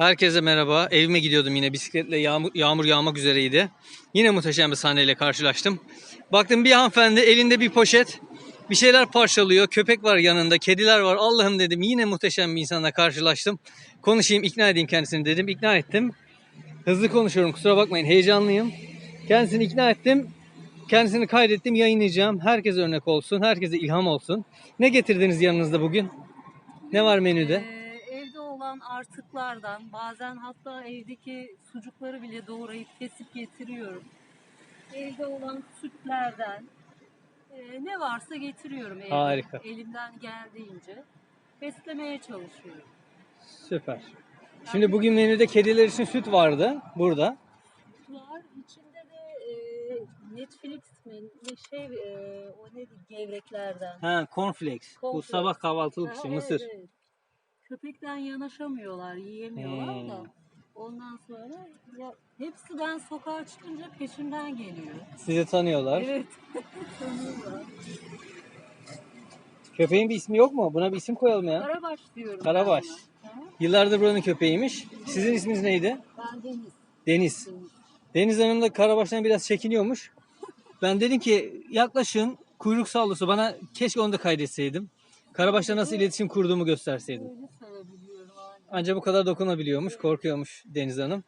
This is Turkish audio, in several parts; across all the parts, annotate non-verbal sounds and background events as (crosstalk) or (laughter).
Herkese merhaba. Evime gidiyordum yine bisikletle yağmur, yağmur yağmak üzereydi. Yine muhteşem bir sahneyle karşılaştım. Baktım bir hanımefendi elinde bir poşet bir şeyler parçalıyor. Köpek var yanında, kediler var. Allah'ım dedim yine muhteşem bir insanla karşılaştım. Konuşayım, ikna edeyim kendisini dedim. İkna ettim. Hızlı konuşuyorum kusura bakmayın heyecanlıyım. Kendisini ikna ettim. Kendisini kaydettim yayınlayacağım. Herkese örnek olsun, herkese ilham olsun. Ne getirdiniz yanınızda bugün? Ne var menüde? Olan artıklardan bazen hatta evdeki sucukları bile doğrayıp kesip getiriyorum. Evde olan sütlerden e, ne varsa getiriyorum evde. Harika. Elimden geldiğince beslemeye çalışıyorum. Süper. Şimdi bugün menüde kediler için süt vardı burada. Var içinde de e, Netflix mi ne şey e, o ne gevreklerden. Ha, cornflakes. Bu Cornflakes. sabah kahvaltılık için mısır. evet. Köpekten yanaşamıyorlar, yiyemiyorlar da. Hmm. Ondan sonra ya, hepsi ben sokağa çıkınca peşimden geliyor. Sizi tanıyorlar. Evet. (laughs) Tanıyorlar. Köpeğin bir ismi yok mu? Buna bir isim koyalım ya. Karabaş diyorum. Karabaş. Yıllardır buranın köpeğiymiş. Sizin isminiz neydi? Ben Deniz. Deniz. Deniz. Deniz Hanım da Karabaş'tan biraz çekiniyormuş. Ben dedim ki yaklaşın kuyruk sallısı bana keşke onu da kaydetseydim. Karabaş'la nasıl iletişim kurduğumu gösterseydim. Ancak bu kadar dokunabiliyormuş. Korkuyormuş Deniz Hanım.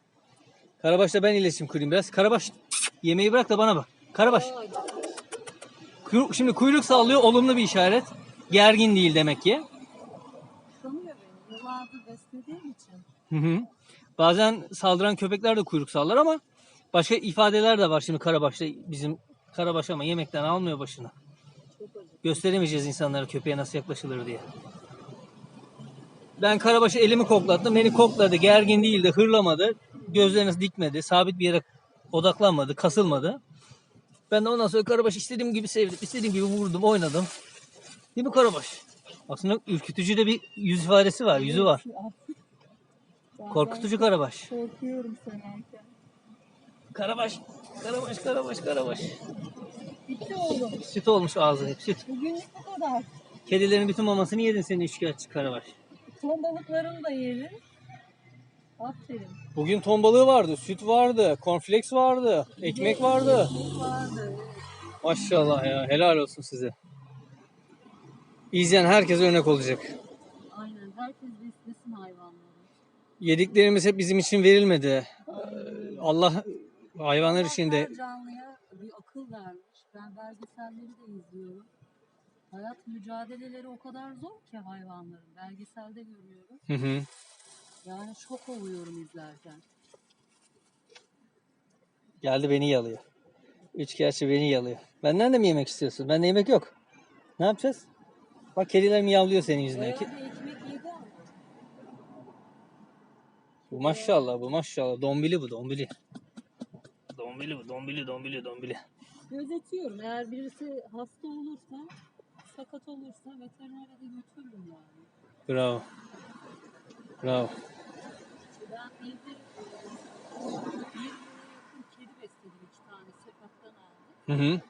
Karabaş'la ben iletişim kurayım biraz. Karabaş yemeği bırak da bana bak. Karabaş. Kuyruk, şimdi kuyruk sallıyor olumlu bir işaret. Gergin değil demek ki. Tanıyor beni. Yıllardır beslediğim için. Hı hı. Bazen saldıran köpekler de kuyruk sallar ama başka ifadeler de var şimdi Karabaş'ta bizim Karabaş ama yemekten almıyor başına. Gösteremeyeceğiz insanlara köpeğe nasıl yaklaşılır diye. Ben Karabaş'a elimi koklattım. Beni kokladı. Gergin değildi. Hırlamadı. Gözlerini dikmedi. Sabit bir yere odaklanmadı. Kasılmadı. Ben de ondan sonra Karabaş istediğim gibi sevdim. istediğim gibi vurdum. Oynadım. Değil mi Karabaş? Aslında ürkütücü de bir yüz ifadesi var. Yüzü var. Korkutucu Karabaş. Korkuyorum senerken. Karabaş. Karabaş, Karabaş, Karabaş. Bitti oğlum. Süt olmuş ağzı hep süt. Bugünlük bu kadar. Kedilerin bütün mamasını yedin senin şikayetçi Karabaş. Ton balıklarını da yedim. Aferin. Bugün ton balığı vardı, süt vardı, cornflakes vardı, ekmek vardı. Vardı. Maşallah ya, helal olsun size. İzleyen herkese örnek olacak. Aynen. Herkes beslesin hayvanları. Yediklerimiz hep bizim için verilmedi. Ee, Allah hayvanlar için de canlıya bir akıl vermiş. Ben belgeselleri de izliyorum. Hayat mücadeleleri o kadar zor ki hayvanların. Belgeselde görüyorum. Hı hı. Yani şok oluyorum izlerken. geldi beni yalıyor. Üç gerçi beni yalıyor. Benden de mi yemek istiyorsun? Bende yemek yok. Ne yapacağız? Bak kediler miyavlıyor senin yüzünden. Bir ekmek yedi ama. Bu maşallah bu maşallah. Dombili bu dombili. Dombili bu dombili dombili dombili. Gözetiyorum. Eğer birisi hasta olursa, sakat olursa veterinere de götürürüm yani. Bravo. Bravo. Ben evde bir yakın kedi besledim iki tane sokaktan aldım. Hı hı.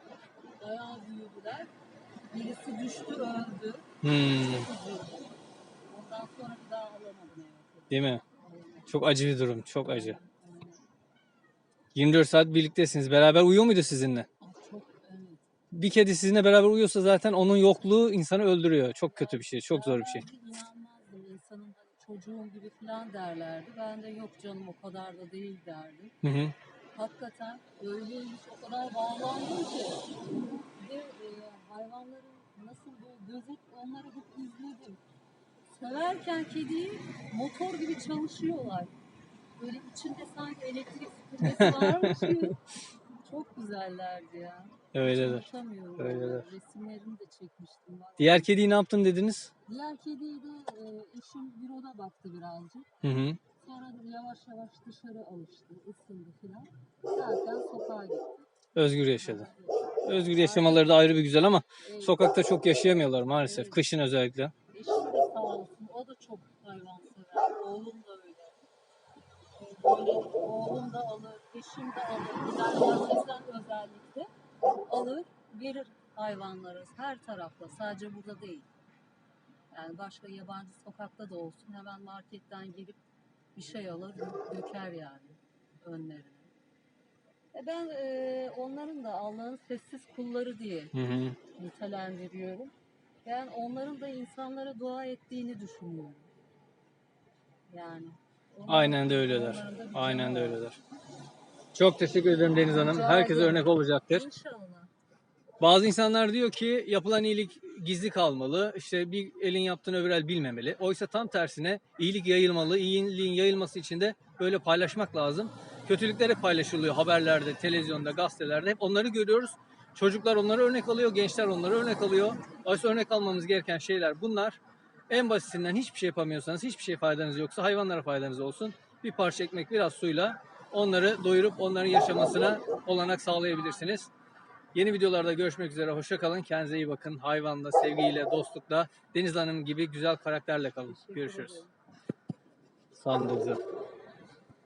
Bayağı büyüdüler. Birisi düştü öldü. Hmm, Çok üzüldüm. Ondan sonra bir daha alamadım eve. değil mi? Çok acı bir durum. Çok acı. aynen. 24 saat birliktesiniz. Beraber uyuyor muydu sizinle? Bir kedi sizinle beraber uyuyorsa zaten onun yokluğu insanı öldürüyor. Çok kötü bir şey. Çok zor bir şey. Ben de inanmazdım insanın hani çocuğum gibi falan derlerdi. Ben de yok canım o kadar da değil derdim. Hı hı. Hakikaten öyleymiş o kadar bağlandım ki. Bir de e, hayvanların nasıl bu gözet onları hep izledim. Severken kediyi motor gibi çalışıyorlar. Böyle içinde sanki elektrik süpürgesi varmış gibi. (laughs) Çok güzellerdi ya. Öyledir. Öyledir. Resimlerini de çekmiştim. Bak. Diğer kediyi ne yaptın dediniz? Diğer kediyi de e, eşim büroda baktı birazcık. Hı hı. Sonra yavaş yavaş dışarı alıştı, ısındı filan. Zaten sokağa gitti. Özgür yaşadı. Özgür yaşamaları da ayrı bir güzel ama Evet. sokakta çok yaşayamıyorlar maalesef. Evet. Kışın özellikle. Eşim de sağ olsun, o da çok hayvan sever. Oğlum da öyle. Oğlum da alır, eşim de alır. Marketten özellikle alır, verir hayvanları her tarafta. Sadece burada değil. Yani başka yabancı sokakta da olsun hemen marketten girip bir şey alır döker yani önlerine. E ben e, onların da Allah'ın sessiz kulları diye Hı hı. nitelendiriyorum. Ben onların da insanlara dua ettiğini düşünüyorum. Yani. Aynen de öyleler. Aynen de öyleler. Çok teşekkür ederim Deniz Hanım. Rica Herkese ederim. örnek olacaktır. İnşallah. Bazı insanlar diyor ki yapılan iyilik gizli kalmalı. İşte bir elin yaptığını öbür el bilmemeli. Oysa tam tersine iyilik yayılmalı. İyiliğin yayılması için de böyle paylaşmak lazım. Kötülükler hep paylaşılıyor haberlerde, televizyonda, gazetelerde. Hep onları görüyoruz. Çocuklar onları örnek alıyor, gençler onları örnek alıyor. Oysa örnek almamız gereken şeyler bunlar. En basitinden hiçbir şey yapamıyorsanız, hiçbir şey faydanız yoksa hayvanlara faydanız olsun. Bir parça ekmek, biraz suyla onları doyurup onların yaşamasına olanak sağlayabilirsiniz. Yeni videolarda görüşmek üzere. Hoşça kalın. Kendinize iyi bakın. Hayvanla, sevgiyle, dostlukla, Deniz Hanım gibi güzel karakterle kalın. Görüşürüz. Sağ olun.